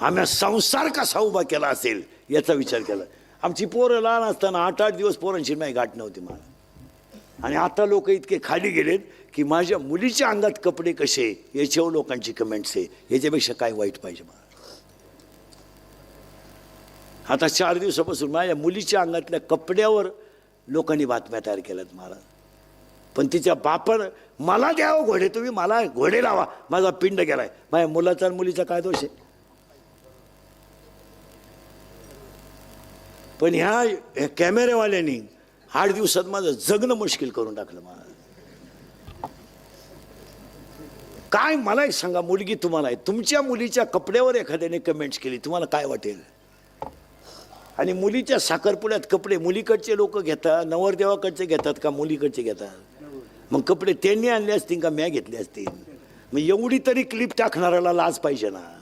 आम्ही संसार कसा उभा केला असेल याचा विचार केला. आमची पोरं लहान असताना आठ आठ दिवस पोरांची नाही गाठ नव्हती मला. आणि आता लोक इतके खाली गेलेत की माझ्या मुलीच्या अंगात कपडे कसे याच्यावर लोकांची कमेंट्स आहे. याच्यापेक्षा काय वाईट पाहिजे मला? आता चार दिवसापासून माझ्या मुलीच्या अंगातल्या कपड्यावर लोकांनी बातम्या तयार केल्यात मला. पण तिच्या बापानं मला द्यावं घोडे तुम्ही मला घोडे लावा. माझा पिंड गेलाय. माझ्या मुलाचा आणि मुलीचा काय दोष आहे? पण ह्या ह्या कॅमेरेवाल्यांनी आठ दिवसात माझं जगणं मुश्किल करून टाकलं मला. काय मला एक सांगा मुलगी तुम्हाला आहे. तुमच्या मुलीच्या कपड्यावर एखाद्याने कमेंट्स केली तुम्हाला काय वाटेल? आणि मुलीच्या साखरपुड्यात कपडे मुलीकडचे लोक घेतात नवरदेवाकडचे घेतात का मुलीकडचे घेतात? मग कपडे त्यांनी आणले असतील का म्या घेतले असतील? मग एवढी तरी क्लिप टाकणाऱ्याला लाज पाहिजे ना.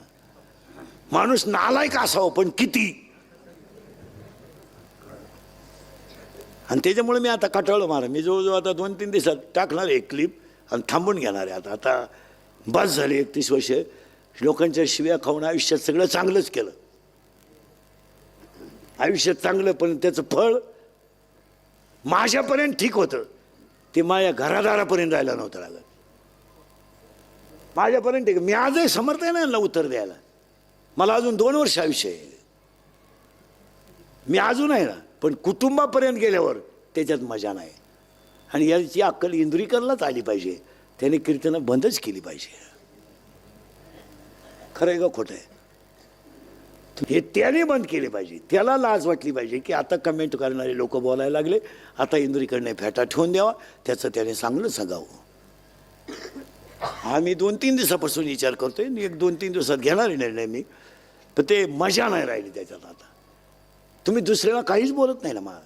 माणूस नालायक असावं पण किती? आणि त्याच्यामुळे मी आता कटाळलो मारा मी जवळजवळ आता दोन तीन दिवसात टाकणार आहे क्लिप आणि थांबून घेणार आहे आता. आता बस झाली एकतीस वर्ष. लोकांच्या शिव्या खाऊन आयुष्यात सगळं चांगलंच केलं. आयुष्यात चांगलं पण त्याचं फळ माझ्यापर्यंत ठीक होतं. ते माझ्या घरादारापर्यंत राहिलं नव्हतं लागत. माझ्यापर्यंत ठीक. मी आजही समर्थ आहे ना उत्तर द्यायला. मला अजून दोन वर्ष आयुष्य आहे. मी अजून आहे ना. पण कुटुंबापर्यंत गेल्यावर त्याच्यात मजा नाही. आणि याची अक्कल इंद्रिकरलाच आली पाहिजे. त्याने कीर्तनं बंदच केली पाहिजे. खरं आहे का खोटं आहे हे त्याने बंद केले पाहिजे. त्याला लाज वाटली पाहिजे की आता कमेंट करणारे लोक बोलायला लागले. आता इंद्रिकडने फेटा ठेवून द्यावा. त्याचं त्याने चांगलं सगावं. मी दोन तीन दिवसापासून विचार करतोय. एक दोन तीन दिवसात घेणार निर्णय मी. पण ते मजा नाही राहिली त्याच्यात आता. तुम्ही दुसऱ्याला काहीच बोलत नाही ना मला